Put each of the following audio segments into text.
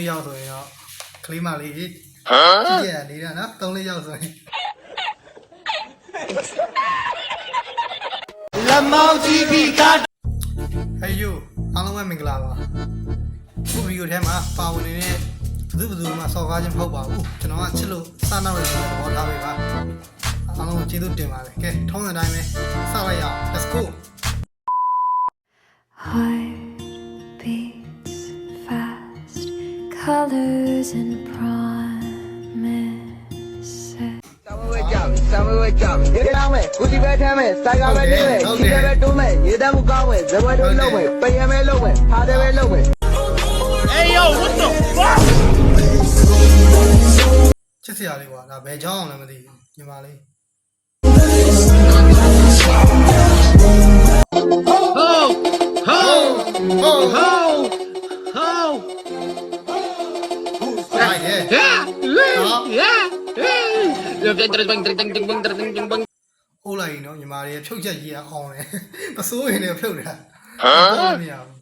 4ယောက်ဆိုရင်တော့ကလေးမလေးကြီးဟမ်ကြည့်ရနေတာနော်3 4ယောက်ဆိုရင်လက်မောင်းကြီးပြီးကားဟေးယိုအားလုံးပဲမင်္ဂလာပါခုဗီဒီယိုထဲမှာပါဝင်နေတဲ့ဘယ်သူဘယ်သူမှစော်ကားခြင်းမဟုတ်ပါဘူးကျွန်တော်ကချစ်လို့စနောက်ရတဲ့သဘောထားပဲပါအားလုံးကိုကျေးဇူးတင်ပါတယ်ကဲထုံးစံတိုင်းပဲစလိုက်ရအောင် let's go Heart colors and promises. စာမွေးကြောက်စာမွေးကြောက်ရေတောင်းမဲ့ကုတီပဲထဲမဲ့စိုက်ကပဲနေမဲ့ခြေပဲတွန်းမဲ့ရေတမ်းမှုကောင်းမဲ့ဇပွဲတွန်းလုံးမဲ့ပယံပဲလုံးမဲ့ဖားတယ်ပဲလုံးမဲ့ ချစ်စရာလေးကွာဒါဘယ်ကြောင်းအောင်လည်းမသိဘူးညီမလေး Right, ဟုတ်လိုက်နော်ညီမလေးဖြုတ်ချက်ကြီးအောင်တယ်မစိုးရင်လည်းဖြုတ်တာဟမ်မရဘူး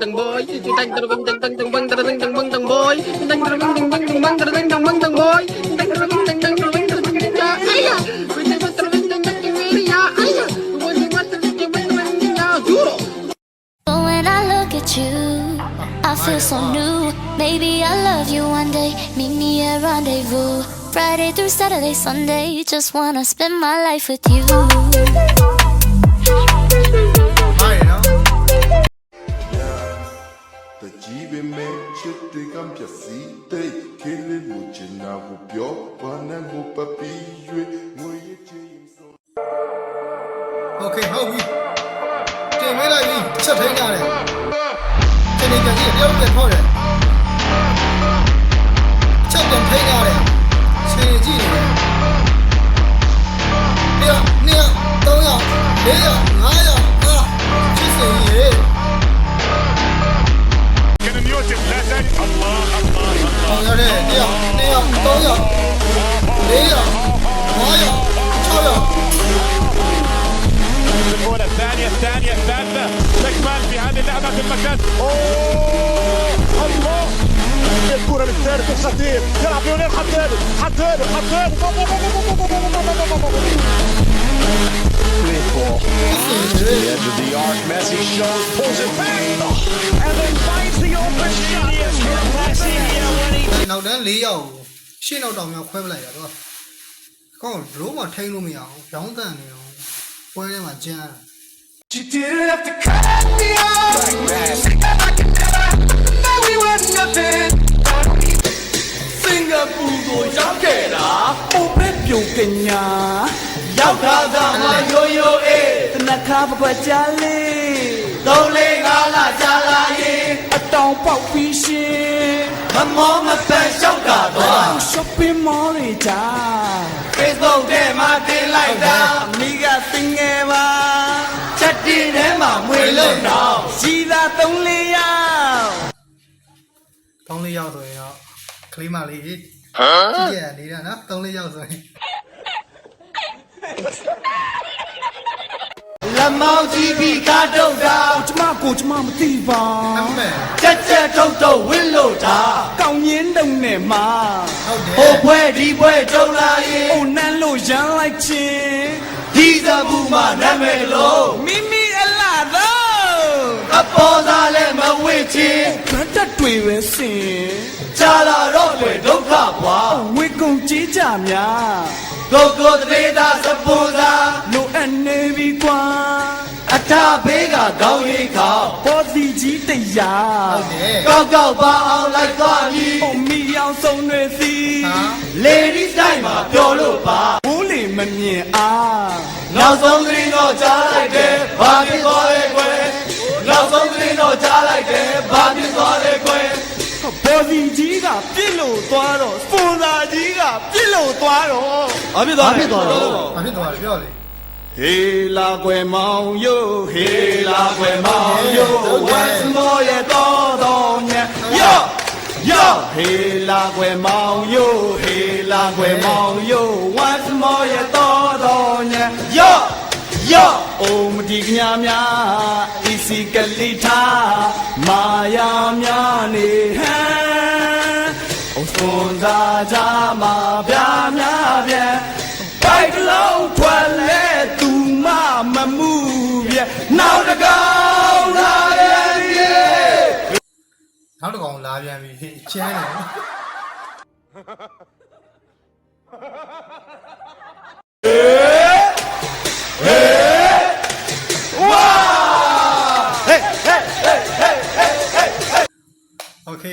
tầng bôi tầng tầng tầng tầng tầng tầng băng tầng tầng tầng băng tầng bôi tầng tầng tầng tầng tầng tầng băng tầng tầng tầng băng tầng bôi tầng tầng tầng tầng tầng tầng băng tầng tầng tầng ai ya tầng tầng tầng tầng tầng tầng tầng ya ai ya tầng tầng tầng tầng tầng băng tầng tầng ya duro But when I look at you, I feel so new. Maybe I'll love you one day. Meet me at rendezvous. Friday through Saturday, Sunday, you just wanna spend my life with you. တကြီးပင်မဲ့ချစ်တွေကံပြစီတဲ့ခေလေးကိုချင်တာကိုပြောဘာနဲ့ကိုပပီး၍ငွေရချင်ဆို Okay ဟုတ်ပြီတင်ဝဲလိုက်ပြီချက်ထိန်းရတယ်တင်နေကြည့်ပြောင်းပြန်ထောက်တယ် الاولى الثانية الثانية الثالثه تكمل في هذه اللعبه في المكان اوه الله الكره للثالث الخطير يلعب ليونيل حطيله حطيله حطيله edge of the arc Messi shows pulls it back and then finds the open shot Messi winning နောက်တန်း၄ယောက်ကိုရှင်းတော့တောင်မြောက်ခွဲပလိုက်တာတော့ကောင်းဘလို့မှထိန်းလို့မရအောင်ရောင်းတန်နေအောင်ပွဲထဲမှာကျန်း You didn't have to cut me off like that I could never know we were nothing Singapore ကိုရောက်ခဲ့တာပုံပဲပြုံ ကညာရောက်ခါသာမရိုးရိုးအေးတနခါပပကြလေးသုံးလေးငါးလာကြာလာရင်အတောင်ပေါက်ပြီးရှင်မမောမပန်လျှောက်တာတော့ shopping mall တွေကြာ Facebook ထဲမှာတင်လိုက်တာအမိကသင်ငယ်ပါချက်တီထဲမှာမွေလို့တော့ရှိသာသုံးလေးယောက်တောင်း၄ယောက်ဆိုရင်တော့ကလေးမလေးဟမ်ကြည့်ရနေတာနော်၃၄ယောက်ဆိုရင် လက်မောင်းကြီးပြီးကားတုတ်တာကျမကိုကျမမသိပါအမေချက်ချက်ထုတ်ထုတ်ဝင်းလို့တာကောင်းရင်တုံနဲ့မှာဟုတ်တယ်ဟိုဖွဲဒီဖွဲကြုံလာရင်အိုနန်းလို့ရမ်းလိုက်ခြင်းဒီစဘူးမှာနာမည်လို့မိမိအလားတော့အပေါ်သားလည်းမဝင့်ချင်းခတ်တက်တွေပဲစင်ကြာလာတော့ပဲဒုက္ခဘွာဝေကုံကြီးကြများ ကိုကိုတရေသာစပူစာလိုအပ်နေပြီကွာအထာဘေးကခေါင်းရိပ်ခေါင်းပေါ်စီကြီးတရားဟုတ်တယ်ကောက်ကောက်ပါအောင်လိုက်သွားပြီအမီအောင်ဆုံးတွေစီဟာလေဒီတိုင်းမှာပြောလို့ပါဘူးလီမမြင်အားနောက်ဆုံးကလေးတော့ကြားလိုက်တယ်ဘာဖြစ်သွားလဲကွယ်နောက်ဆုံးကလေးတော့ကြားလိုက်တယ်ဘာဖြစ်သွားလဲကွယ်ပေါ်စီကြီးကပြစ်လို့သွားတော့စပွန်ဆာကြီးကပြစ်လို့သွားတော့ ဘာဖြစ်သွားလဲသွားတော့ဘာဖြစ်သွားလဲပြောလေဟေးလာကွယ်မောင်ယိုဟေးဟေးလာကွယ်မောင်ယို once more ရဲ့တော်တော်ညက်ယောယောဟေးလာကွယ်မောင်ယိုဟေးလာကွယ်မောင်ယို once more ရဲ့တော်တော်ညက်ယောယောအိုမဒီကညာများအီစီကလိထားမာယာများနေဟန် အိုစွန်သာကြမှာဗျာများပြန်ဘိုက်လုံးထွက်လဲသူမမမှုပြနောက်တကောင်လာရဲ့ပြေ နောက်တစ်ကောင်လာပြန်ပြီဟေ့ချမ်းတယ်နော် โอเค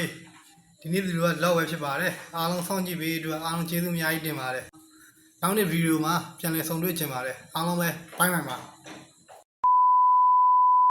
ဒီနေ့ဗီဒီယိုကလောက်ပဲဖြစ်ပါတယ်အားလုံးစောင့်ကြည့်ပေးအတွက်အားလုံးကျေးဇူးအများကြီးတင်ပါတယ်နောက်နေ့ဗီဒီယိုမှာပြန်လည်ဆုံတွေ့ချင်ပါတယ်အားလုံးပဲဘိုင်းဘိုင်ပါ